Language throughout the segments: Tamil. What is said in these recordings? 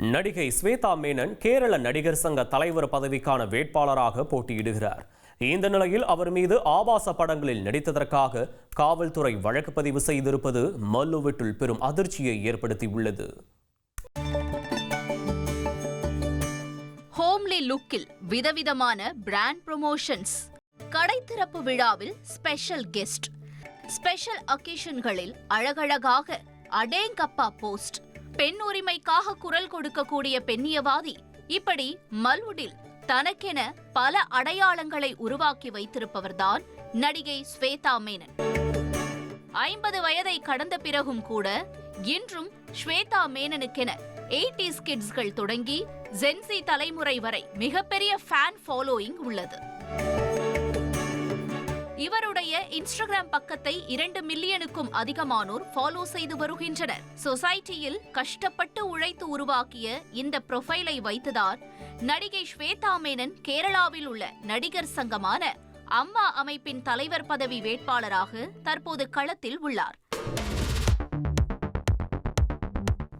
நடிகை ஸ்வேதா மேனன் கேரள நடிகர் சங்க தலைவர் பதவிக்கான வேட்பாளராக போட்டியிடுகிறார். இந்த நிலையில் அவர் மீது ஆபாச படங்களில் நடித்ததற்காக காவல்துறை வழக்கு பதிவு செய்திருப்பது மல்லுவெட்டில் பெரும் அதிர்ச்சியை ஏற்படுத்தியுள்ளது. ஹோம்லி லுக்கில் விதவிதமான பிராண்ட் ப்ரொமோஷன்ஸ். கடை திறப்பு விழாவில் ஸ்பெஷல் கெஸ்ட். ஸ்பெஷல் அக்கேஷன்களில் அழகழகாக அடேங்கப்பா போஸ்ட். பெண் உரிமைக்காக குரல் கொடுக்கக்கூடிய பெண்ணியவாதி இப்படி மல்வுடில் தனக்கென பல அடையாளங்களை உருவாக்கி வைத்திருப்பவர்தான் நடிகை ஸ்வேதா மேனன். ஐம்பது வயதை கடந்த பிறகும் கூட இன்றும் ஸ்வேதா மேனனுக்கென எயிட்டிஸ் கிட்ஸ்கள் தொடங்கி ஜென்சி தலைமுறை வரை மிகப்பெரிய ஃபேன் ஃபாலோயிங் உள்ளது. இவருடைய இன்ஸ்டாகிராம் பக்கத்தை இரண்டு மில்லியனுக்கும் அதிகமானோர் ஃபாலோ செய்து வருகின்றனர். சொசைட்டியில் கஷ்டப்பட்டு உழைத்து உருவாக்கிய இந்த ப்ரொஃபைலை வைத்துதான் நடிகை ஸ்வேதா மேனன் கேரளாவில் உள்ள நடிகர் சங்கமான அம்மா அமைப்பின் தலைவர் பதவி வேட்பாளராக தற்போது களத்தில் உள்ளார்.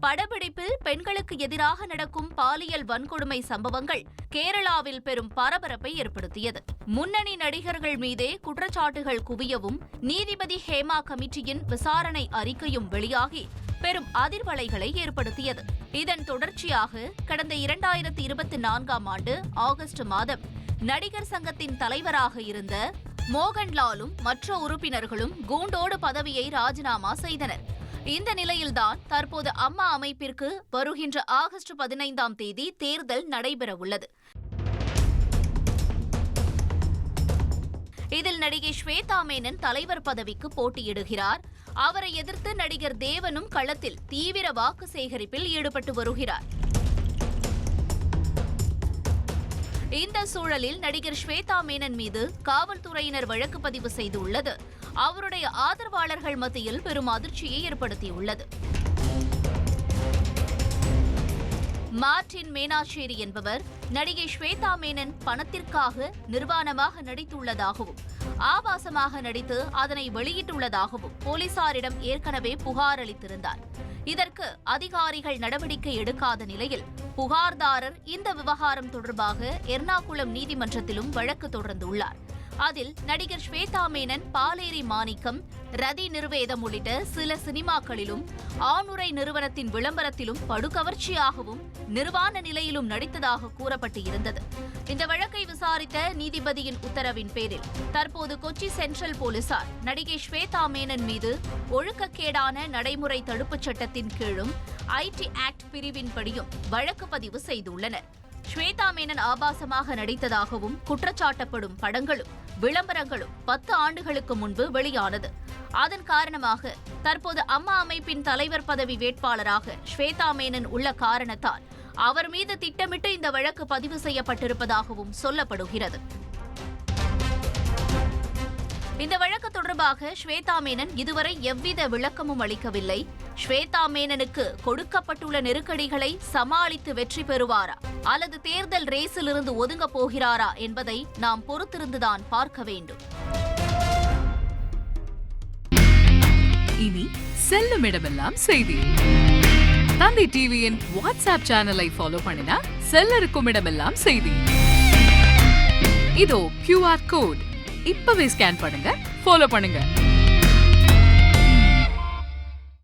படப்பிடிப்பில் பெண்களுக்கு எதிராக நடக்கும் பாலியல் வன்கொடுமை சம்பவங்கள் கேரளாவில் பெரும் பரபரப்பை ஏற்படுத்தியது. முன்னணி நடிகர்கள் மீதே குற்றச்சாட்டுகள் குவியவும் நீதிபதி ஹேமா கமிட்டியின் விசாரணை அறிக்கையும் வெளியாகி பெரும் அதிர்வலைகளை ஏற்படுத்தியது. இதன் தொடர்ச்சியாக கடந்த இரண்டாயிரத்தி இருபத்தி நான்காம் ஆண்டு ஆகஸ்ட் மாதம் நடிகர் சங்கத்தின் தலைவராக இருந்த மோகன்லாலும் மற்ற உறுப்பினர்களும் கூண்டோடு பதவியை ராஜினாமா செய்தனர். இந்த நிலையில்தான் தற்போது அம்மா அமைப்பிற்கு வருகின்ற ஆகஸ்ட் பதினைந்தாம் தேதி தேர்தல் நடைபெறவுள்ளது. இதில் நடிகை ஸ்வேதா மேனன் தலைவர் பதவிக்கு போட்டியிடுகிறார். அவரை எதிர்த்து நடிகர் தேவனும் களத்தில் தீவிர வாக்கு சேகரிப்பில் ஈடுபட்டு வருகிறார். இந்த சூழலில் நடிகர் ஸ்வேதா மேனன் மீது காவல்துறையினர் வழக்கு பதிவு செய்துள்ளது. அவருடைய ஆதரவாளர்கள் மத்தியில் பெரும் அதிர்ச்சியை ஏற்படுத்தியுள்ளது. மார்டின் மேனாச்சேரி என்பவர் நடிகை ஸ்வேதா மேனன் பணத்திற்காக நிர்வாணமாக நடித்துள்ளதாகவும் ஆபாசமாக நடித்து அதனை வெளியிட்டுள்ளதாகவும் போலீசாரிடம் ஏற்கனவே புகார் அளித்திருந்தார். இதற்கு அதிகாரிகள் நடவடிக்கை எடுக்காத நிலையில் புகார்தாரர் இந்த விவகாரம் தொடர்பாக எர்ணாகுளம் நீதிமன்றத்திலும் வழக்கு தொடர்ந்துள்ளார். அதில் நடிகர் ஸ்வேதா மேனன் பாலேரி மாணிக்கம் ரதி நிர்வேதம் உள்ளிட்ட சில சினிமாக்களிலும் ஆணுரை நிறுவனத்தின் விளம்பரத்திலும் படுகவர்ச்சியாகவும் நிர்வாண நிலையிலும் நடித்ததாக கூறப்பட்டு இருந்தது இந்த வழக்கை விசாரித்த நீதிபதியின் உத்தரவின் பேரில் தற்போது கொச்சி சென்ட்ரல் போலீசார் நடிகை ஸ்வேதா மேனன் மீது ஒழுக்கக்கேடான நடைமுறை தடுப்புச் சட்டத்தின் கீழும் ஐடி ஆக்ட் பிரிவின்படியும் வழக்கு பதிவு செய்துள்ளனர். ஸ்வேதா மேனன் ஆபாசமாக நடித்ததாகவும் குற்றச்சாட்டப்படும் படங்களும் விளம்பரங்களும் பத்து ஆண்டுகளுக்கு முன்பு வெளியானது. அதன் காரணமாக தற்போது அம்மா அமைப்பின் தலைவர் பதவி வேட்பாளராக ஸ்வேதா மேனன் உள்ள காரணத்தால் அவர் மீது திட்டமிட்டு இந்த வழக்கு பதிவு செய்யப்பட்டிருப்பதாகவும் சொல்லப்படுகிறது. இந்த வழக்கு தொடர்பாக ஸ்வேதா மேனன் இதுவரை எவ்வித விளக்கமும் அளிக்கவில்லை. ஸ்வேதா மேனனுக்கு கொடுக்கப்பட்டுள்ள நெருக்கடிகளை சமாளித்து வெற்றி பெறுவாரா? அல்லது தேர்தல் ரேஸில் இருந்து போகிறாரா என்பதை நாம் பொறுத்திருந்துதான் பார்க்க வேண்டும். இனி செல்லும் இடமெல்லாம் செய்தி. தந்தி டிவியின் வாட்ஸ்அப் சேனலை ஃபாலோ பண்ணினா செல்ல இருக்கும் இடமெல்லாம் செய்தி. இதோ கியூஆர் கோட் இப்பவே ஸ்கேன் பண்ணுங்க ஃபாலோ பண்ணுங்க.